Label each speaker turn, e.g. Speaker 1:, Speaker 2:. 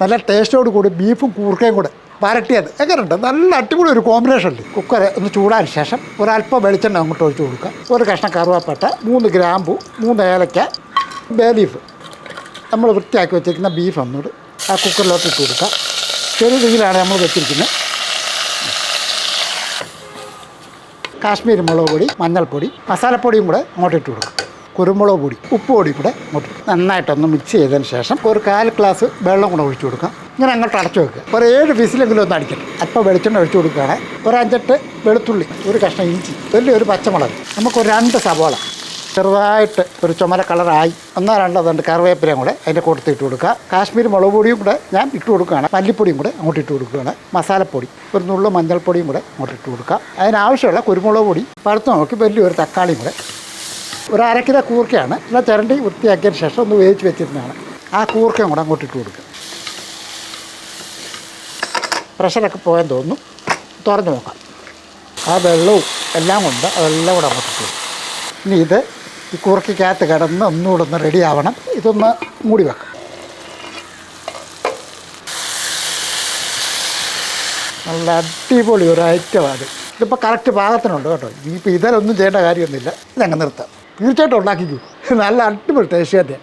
Speaker 1: നല്ല ടേസ്റ്റോട് കൂടി ബീഫും കൂർക്കയും കൂടെ വരട്ടിയത്. എങ്ങനെയുണ്ട്? നല്ല അടിപൊളി ഒരു കോമ്പിനേഷൻ ഉണ്ട് കുക്കർ ഒന്ന് ചൂടാൻ ശേഷം ഒരല്പം വെളിച്ചെണ്ണ അങ്ങോട്ട് ഒഴിച്ച് കൊടുക്കുക. ഒരു കഷ്ണം കറുവാപ്പട്ട മൂന്ന് ഗ്രാമ്പു മൂന്ന് ഏലക്ക ബേ ലീഫ് നമ്മൾ വൃത്തിയാക്കി വെച്ചിരിക്കുന്ന ബീഫ് ഒന്നുകൂടി ആ കുക്കറിലോട്ട് ഇട്ട് കൊടുക്കുക. ചെറിയ രീതിയിലാണ് നമ്മൾ വെച്ചിരിക്കുന്നത്. കാശ്മീരി മുളക് പൊടി മഞ്ഞൾപ്പൊടി മസാലപ്പൊടിയും കൂടെ അങ്ങോട്ട് ഇട്ട് കൊടുക്കും കുരുമുളക് പൊടി ഉപ്പ് പൊടി കൂടെ നന്നായിട്ടൊന്ന് മിക്സ് ചെയ്തതിന് ശേഷം ഒരു കാൽ ഗ്ലാസ് വെള്ളം കൂടെ ഒഴിച്ചു കൊടുക്കാം. ഇങ്ങനെ അങ്ങോട്ട് അടച്ചു വെക്കുക. ഒരു ഏഴ് വിസിലെങ്കിലും ഒന്ന് അടിക്കണം. അപ്പോൾ വെളിച്ചെണ്ണ ഒഴിച്ചു കൊടുക്കുകയാണ്. ഒരു അഞ്ചെട്ട് വെളുത്തുള്ളി ഒരു കഷ്ണം ഇഞ്ചി വലിയൊരു പച്ചമുളക്. നമുക്കൊരു രണ്ട് സവാള ചെറുതായിട്ട് ഒരു ചുമല കളറായി ഒന്നോ രണ്ടോ രണ്ട് കറിവേപ്പിലയും കൂടെ അതിന്റെ കൂട്ടത്തിൽ ഇട്ട് കൊടുക്കുക. കാശ്മീർ മുളക് പൊടിയും കൂടെ ഞാൻ ഇട്ട് കൊടുക്കുകയാണ്. മല്ലിപ്പൊടിയും കൂടെ അങ്ങോട്ട് ഇട്ട് കൊടുക്കുകയാണ്. മസാലപ്പൊടി ഒരു നുള്ളു മഞ്ഞൾപ്പൊടിയും കൂടെ അങ്ങോട്ട് ഇട്ട് കൊടുക്കുക. അതിനാവശ്യമുള്ള കുരുമുളക് പൊടി പഴുത്ത് നോക്കി വലിയൊരു തക്കാളിയും കൂടെ ഒരു അരക്കിലോ കൂർക്കയാണ്. എന്നാൽ ചിരണ്ടി വൃത്തിയാക്കിയതിന് ശേഷം ഒന്ന് വേവിച്ച് വെച്ചിരുന്നതാണ്. ആ കൂർക്കയും കൂടെ അങ്ങോട്ട് ഇട്ട് കൊടുക്കുക. പ്രഷറൊക്കെ പോയാൻ തോന്നുന്നു. തുറന്നു നോക്കാം. ആ വെള്ളവും എല്ലാം കൊണ്ട് അതെല്ലാം കൂടെ അങ്ങോട്ട് ഇട്ട് ഇനി ഇത് ഈ കൂർക്കയ്ക്കകത്ത് കിടന്ന് ഒന്നുകൂടെ ഒന്ന് റെഡി ആവണം. ഇതൊന്ന് മൂടി വെക്കാം. നല്ല അടിപൊളി ഒരു ഐറ്റമാണ് ഇതിപ്പോൾ കറക്റ്റ് പാകത്തിനുണ്ട് കേട്ടോ. ഇനിയിപ്പോൾ ഇതിലൊന്നും ചെയ്യേണ്ട കാര്യമൊന്നുമില്ല. ഇതങ്ങ് നിർത്താം. തീർച്ചയായിട്ടും ഉണ്ടാക്കിക്കൂ. നല്ല അടിപൊളി ടേസ്റ്റ് തന്നെ